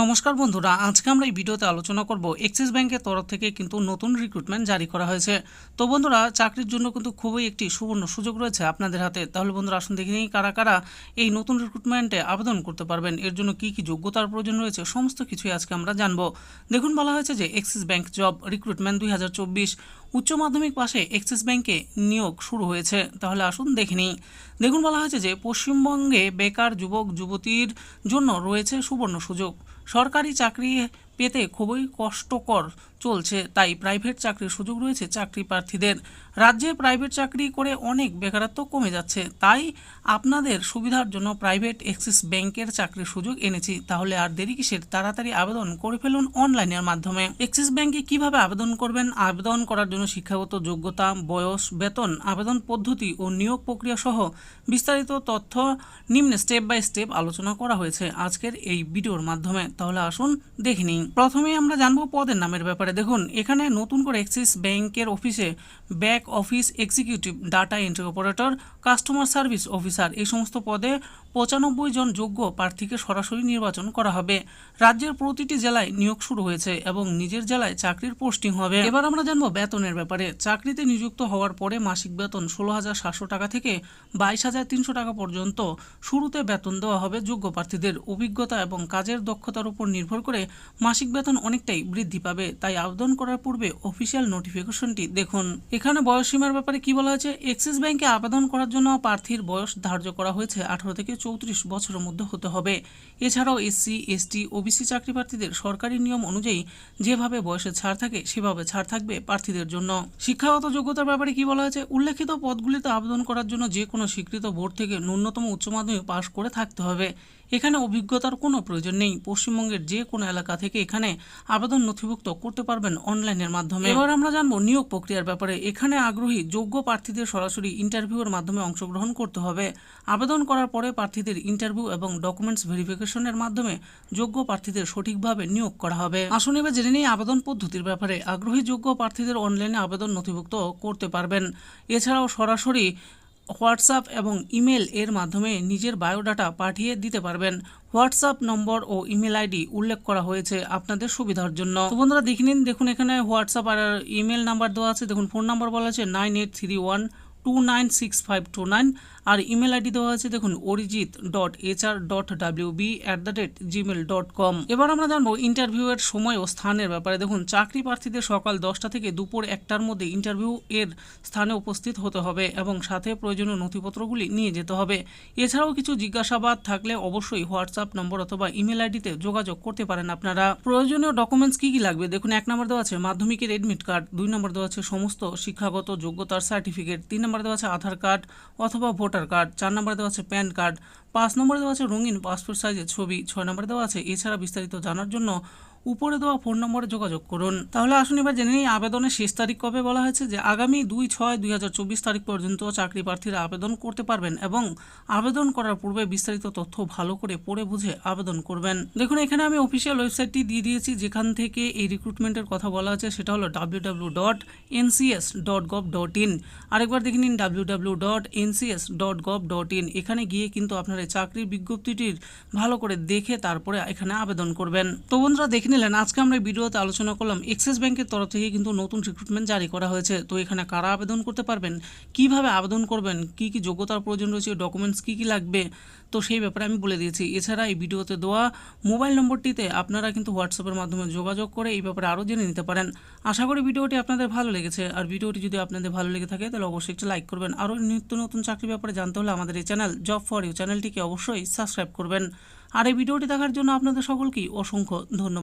নমস্কার বন্ধুরা, আজকে আমরা এই ভিডিওতে আলোচনা করব এক্সিস ব্যাংকের তরফ থেকে কিন্তু নতুন রিক্রুটমেন্ট জারি করা হয়েছে। তো বন্ধুরা, চাকরির জন্য কিন্তু খুবই একটি সুবর্ণ সুযোগ রয়েছে আপনাদের হাতে। তাহলে বন্ধুরা, আসুন দেখে নিই কারা কারা এই নতুন রিক্রুটমেন্টে আবেদন করতে পারবেন। এর জন্য কি কি যোগ্যতার প্রয়োজন রয়েছে, সমস্ত কিছুই আজকে আমরা জানব। দেখুন, বলা হয়েছে যে এক্সিস ব্যাংক জব রিক্রুটমেন্ট দুই হাজার চব্বিশ উচ্চ মাধ্যমিক পাশে এক্সিস ব্যাংকে নিয়োগ শুরু হয়েছে। তাহলে আসুন দেখে নিই। দেখুন বলা হয়েছে যে, পশ্চিমবঙ্গে বেকার যুবক, যুবতীর জন্য রয়েছে সুবর্ণ সুযোগ। সরকারি চাকরি পেতে খুবই কষ্টকর চলছে, তাই প্রাইভেট চাকরির সুযোগ রয়েছে চাকরি প্রার্থীদের। রাজ্যে প্রাইভেট চাকরি করে অনেক বেকারত্ব কমে যাচ্ছে, তাই আপনাদের সুবিধার জন্য প্রাইভেট এক্সিস ব্যাংকের চাকরির সুযোগ এনেছি। তাহলে আর দেরি কিসের? তাড়াতাড়ি আবেদন করে ফেলুন অনলাইনের মাধ্যমে। এক্সিস ব্যাংকে কীভাবে আবেদন করবেন? আবেদন করার জন্য শিক্ষাগত যোগ্যতা, বয়স, বেতন, আবেদন পদ্ধতি ও নিয়োগ প্রক্রিয়া সহ বিস্তারিত তথ্য নিম্নে স্টেপ বাই স্টেপ আলোচনা করা হয়েছে আজকের এই ভিডিওর মাধ্যমে। তাহলে আসুন দেখে নিই। প্রথমে আমরা জানব পদের নামের ব্যাপারে। দেখুন, এখানে নতুন করে অ্যাক্সিস ব্যাংকের অফিসে back office executive data entry operator customer service officer এই সমস্ত পদে পঁচানব্বই জন যোগ্য প্রার্থীকে সরাসরি নির্বাচন করা হবে। রাজ্যের প্রতিটি জেলায় নিয়োগ শুরু হয়েছে এবং নিজের জেলায় চাকরির পোস্টিং হবে। এবার আমরা জানব বেতনের ব্যাপারে। চাকরিতে নিযুক্ত হওয়ার পরে মাসিক বেতন ষোলো হাজার সাতশো টাকা থেকে বাইশ হাজার তিনশো টাকা পর্যন্ত। শুরুতে বেতন দেওয়া হবে যোগ্য প্রার্থীদের। অভিজ্ঞতা এবং কাজের দক্ষতার উপর নির্ভর করে মাসিক বেতন অনেকটাই বৃদ্ধি পাবে। তাই আবেদন করার পূর্বে অফিসিয়াল নোটিফিকেশনটি দেখুন। এখানে বয়সসীমার ব্যাপারে কি বলা হয়েছে? এক্সিস ব্যাংকে আবেদন করার জন্য প্রার্থীর বয়স ধার্য করা হয়েছে আঠারো থেকে চৌত্রিশ বছরের মধ্যে হতে হবে। এছাড়াও এসসি, এসটি, ওবিসি চাকরি প্রার্থীদের সরকারি নিয়ম অনুযায়ী যেভাবে বয়সে ছাড় থাকে, সেভাবে ছাড় থাকবে প্রার্থীদের জন্য। শিক্ষাগত যোগ্যতার ব্যাপারে কি বলা হয়েছে? উল্লেখিত পদগুলিতে আবেদন করার জন্য যে কোনো স্বীকৃত বোর্ড থেকে ন্যূনতম উচ্চ মাধ্যমিক পাশ করে থাকতে হবে। এখানে অভিজ্ঞতার কোনো প্রয়োজন নেই। পশ্চিমবঙ্গের যে কোনো এলাকা থেকে এখানে আবেদন নথিভুক্ত করতে পারবেন অনলাইনের মাধ্যমে। এবার আমরা জানব নিয়োগ প্রক্রিয়ার ব্যাপারে। এখানে আগ্রহী, যোগ্য প্রার্থীদের সরাসরি ইন্টারভিউর মাধ্যমে অংশগ্রহণ করতে হবে। আবেদন করার পরে প্রার্থীদের ইন্টারভিউ এবং ডকুমেন্টস ভেরিফিকেশনের মাধ্যমে যোগ্য প্রার্থীদের সঠিকভাবে নিয়োগ করা হবে। আসুন এবার জেনে নিই আবেদন পদ্ধতির ব্যাপারে। আগ্রহী, যোগ্য প্রার্থীদের অনলাইনে আবেদন নথিভুক্ত করতে পারবেন। এছাড়াও সরাসরি হোয়াটসঅ্যাপ এবং ইমেল এর মাধ্যমে নিজের বায়োডাটা পাঠিয়ে দিতে পারবেন। হোয়াটসঅ্যাপ নম্বর ও ইমেল আইডি উল্লেখ করা হয়েছে আপনাদের সুবিধার জন্য। তো বন্ধুরা, দেখে নিন, দেখুন এখানে হোয়াটসঅ্যাপ আর ইমেল নাম্বার দেওয়া আছে। দেখুন, ফোন নাম্বার বলা আছে nine eight three one two nine six five two nine. আর ইমেল আইডি দেওয়া আছে দেখুন, Arijit dot HR dot W B at the rate Gmail dot com এবার আমরা জানব ইন্টারভিউয়ের সময় ও স্থানের ব্যাপারে। দেখুন, চাকরি প্রার্থীদের সকাল দশটা থেকে দুপুর একটার মধ্যে ইন্টারভিউ এর স্থানে উপস্থিত হতে হবে এবং সাথে প্রয়োজনীয় নথিপত্রগুলি নিয়ে যেতে হবে। এছাড়াও কিছু জিজ্ঞাসাবাদ থাকলে অবশ্যই হোয়াটসঅ্যাপ নম্বর অথবা ইমেল আইডিতে যোগাযোগ করতে পারেন আপনারা। প্রয়োজনীয় ডকুমেন্টস কি কি লাগবে? দেখুন, এক নম্বর দেওয়া আছে মাধ্যমিকের এডমিট কার্ড দুই নম্বর দেওয়া আছে সমস্ত শিক্ষাগত যোগ্যতার সার্টিফিকেট তিন নম্বর দেওয়া আছে আধার কার্ড অথবা ভোটার কার্ড, চার নম্বরে দেওয়া আছে প্যান কার্ড, পাঁচ নম্বরে দেওয়া আছে রঙিন পাসপোর্ট সাইজের ছবি, ছয় নম্বরে দেওয়া আছে এছাড়া বিস্তারিত জানার জন্য উপরে দেওয়া ফোন নম্বরে যোগাযোগ করুন। তাহলে আসুন এবার জেনে নিই আবেদনের শেষ তারিখ কবে বলা হয়েছে যে আগামী দুই ছয় দুই তারিখ পর্যন্ত চাকরি প্রার্থীরা আবেদন করতে পারবেন এবং আবেদন করার পূর্বে বিস্তারিত তথ্য ভালো করে পড়ে বুঝে আবেদন করবেন। দেখুন, এখানে আমি অফিসিয়াল ওয়েবসাইটটি দিয়ে দিয়েছি, যেখান থেকে এই রিক্রুটমেন্টের কথা বলা আছে সেটা হলো W W dot NCS dot gov dot in আরেকবার দেখে নিন W W dot NCS dot gov dot in এখানে গিয়ে কিন্তু আপনারা চাকরির বিজ্ঞপ্তিটির ভালো করে দেখে তারপরে এখানে আবেদন করবেন। তো বন্ধুরা, দেখে নিলেন। আজকে আমরা ভিডিওতে আলোচনা করলাম এক্সিস ব্যাংকের তরফ থেকে কিন্তু নতুন রিক্রুটমেন্ট জারি করা হয়েছে। তো এখানে কারা আবেদন করতে পারবেন? কীভাবে আবেদন করবেন? কি কি যোগ্যতার প্রয়োজন রয়েছে? ডকুমেন্টস কি কি লাগবে? তো সেই ব্যাপারে আমি বলে দিয়েছি। এছাড়া এই ভিডিওতে দেওয়া মোবাইল নম্বরটিতে আপনারা কিন্তু হোয়াটসঅ্যাপের মাধ্যমে যোগাযোগ করে এই ব্যাপারে আরও জেনে নিতে পারেন। আশা করি ভিডিওটি আপনাদের ভালো লেগেছে। আর ভিডিওটি যদি আপনাদের ভালো লেগে থাকে, তাহলে অবশ্যই একটু লাইক করবেন। আরও নিত্য নতুন চাকরি ব্যাপারে জানতে হলে আমাদের এই চ্যানেল জব ফর ইউ চ্যানেলটিকে অবশ্যই সাবস্ক্রাইব করবেন। আর এই ভিডিওটি দেখার জন্য আপনাদের সকলকেই অসংখ্য ধন্যবাদ।